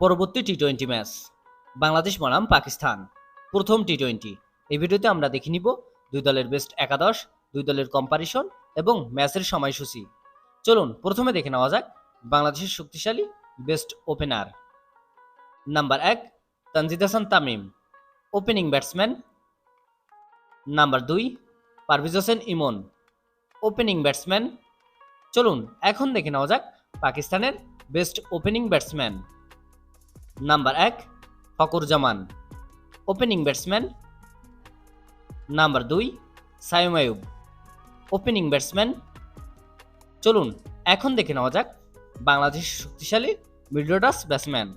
পরবর্তী T twenty match Bangladesh বনাম পাকিস্তান। প্রথম টি টোয়েন্টি এই ভিডিওতে আমরা দেখে নিব দুই দলের বেস্ট একাদশ, দুই দলের কম্পারিশন এবং ম্যাচের সময়সূচি। চলুন, প্রথমে দেখে নেওয়া যাক বাংলাদেশের শক্তিশালী বেস্ট ওপেনার নাম্বার এক, Tanzid Hasan Tamim opening batsman number দুই, পারভেজ হোসেন ইমন ওপেনিং ব্যাটসম্যান চলুন, এখন দেখে নেওয়া যাক পাকিস্তানের বেস্ট ওপেনিং ব্যাটসম্যান নাম্বার এক Fakhar Zaman opening batsman number দুই, সাইম আয়ুব ওপেনিং ব্যাটসম্যান চলুন, এখন দেখে নেওয়া যাক বাংলাদেশ শক্তিশালী মিডলডাস ব্যাটসম্যান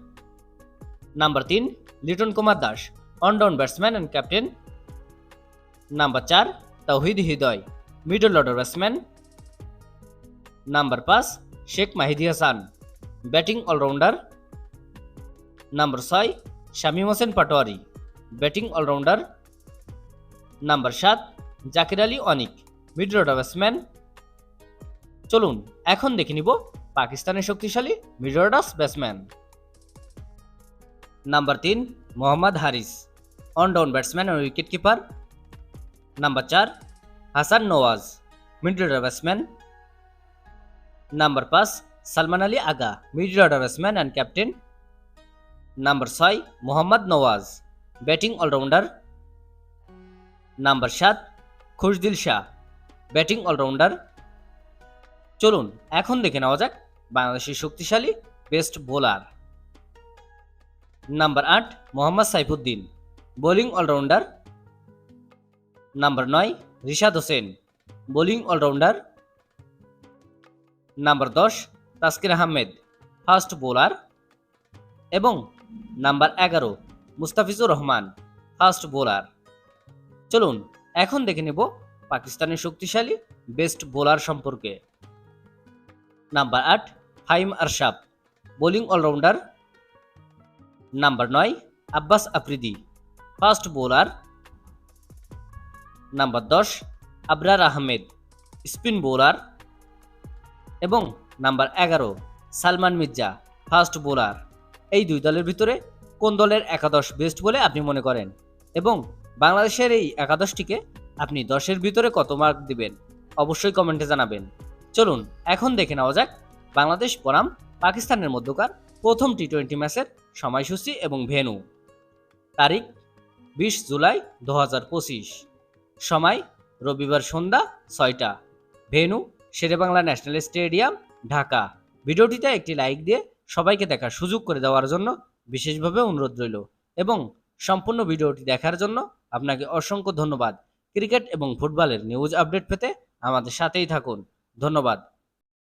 নাম্বার তিন, Litton Kumar Das one down batsman and captain number চার Towhid Hridoy middle order batsman number পাঁচ, Sheikh Mahedi Hasan batting allrounder number ছয়, Shamim Hossain Patwari. Batting allrounder number সাত, Jaker Ali Anik. Middle order batsman চলুন, এখন দেখে নিব পাকিস্তানের শক্তিশালী মিডল অর্ডার ব্যাটসম্যান নাম্বার তিন, Mohammad Haris. One down batsman ও উইকেট কিপার নাম্বার চার, Hasan Nawaz. Middle order batsman number পাঁচ, Salman Ali Agha. Middle order batsman and captain number ছয় Mohammad Nawaz batting allrounder number সাত Khushdil Shah batting allrounder চলুন, এখন দেখে নেওয়া যাক বাংলাদেশের শক্তিশালী বেস্ট বোলার নাম্বার আট Mohammad Saifuddin bowling allrounder number নয় Rishad Hossain bowling allrounder number দশ তাসকির আহমেদ ফাস্ট বোলার এবং নাম্বার এগারো, মুস্তাফিজুর রহমান, ফাস্ট বোলার। চলুন, এখন দেখে নেব পাকিস্তানের শক্তিশালী বেস্ট বোলার সম্পর্কে। নাম্বার আট ফাইম আরশাব বোলিং অলরাউন্ডার। নাম্বার নয়, Abbas Afridi, fast bowler. Number দশ, আবরার আহমেদ, স্পিন বোলার। এবং নাম্বার এগারো, সালমান মির্জা, ফাস্ট বোলার। এই দুই দলের ভিতরে কোন দলের একাদশ বেস্ট বলে আপনি মনে করেন? এবং বাংলাদেশের এই একাদশটিকে আপনি দশের ভিতরে কত মার্ক দিবেন? অবশ্যই কমেন্টে জানাবেন। চলুন, এখন দেখে নেওয়া যাক বাংলাদেশ বনাম পাকিস্তানের মধ্যকার প্রথম টি টোয়েন্টি ম্যাচের সময়সূচি এবং ভেন্যু। তারিখ, বিশ জুলাই দু হাজার পঁচিশ। সময়, রবিবার সন্ধ্যা ছয়টা। Venue, Sher e Bangla national stadium, Dhaka. ভিডিওটিতে একটি লাইক দিয়ে সবাইকে দেখার সুযোগ করে দেওয়ার জন্য বিশেষভাবে অনুরোধ রইল এবং সম্পূর্ণ ভিডিওটি দেখার জন্য আপনাকে অসংখ্য ধন্যবাদ। ক্রিকেট এবং ফুটবলের নিউজ আপডেট পেতে আমাদের সাথেই থাকুন। ধন্যবাদ।